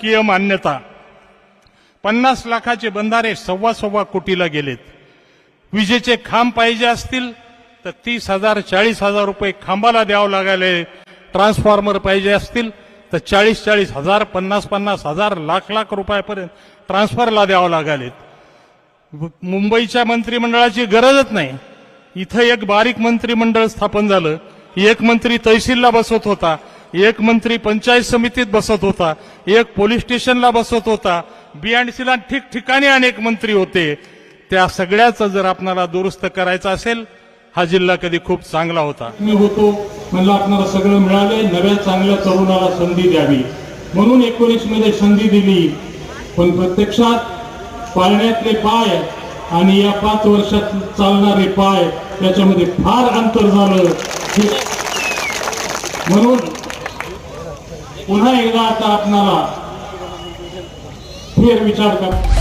शासकीय मान्यता. पन्नास लाखाचे बंधारे सव्वा सव्वा कोटीला गेलेत. विजेचे खांब पाहिजे असतील तर तीस हजार चाळीस हजार रुपये खांबाला द्यावं लागायले ट्रान्सफॉर्मर पाहिजे असतील तर चाळीस चाळीस हजार पन्नास पन्नास हजार लाख लाख रुपयापर्यंत ट्रान्सफरला द्यावं लागालेत. मुंबईच्या मंत्रिमंडळाची गरजच नाही. इथं एक बारीक मंत्रिमंडळ स्थापन झालं. एक मंत्री तहसीलला बसत होता. एक मंत्री पंचायत समितीत बसत होता एक पोलीस स्टेशनला बसत होता. बीएनसीला ठिकठिकाणी अनेक मंत्री होते. त्या सगळ्याचं जर आपणाला दुरुस्त करायचं असेल हा जिल्हा कधी खूप चांगला होता. मी होतो म्हणलं आपल्याला सगळं मिळाले नव्या चांगल्या तरुणाला संधी द्यावी. म्हणून एकोणीसमध्ये संधी दिली. पण प्रत्यक्षात पाळण्यातले पाय आणि या पाच वर्षात चालणारे पाय त्याच्यामध्ये फार अंतर झालं. म्हणून पुन्हा एकदा आता आपणाला फेर विचार कर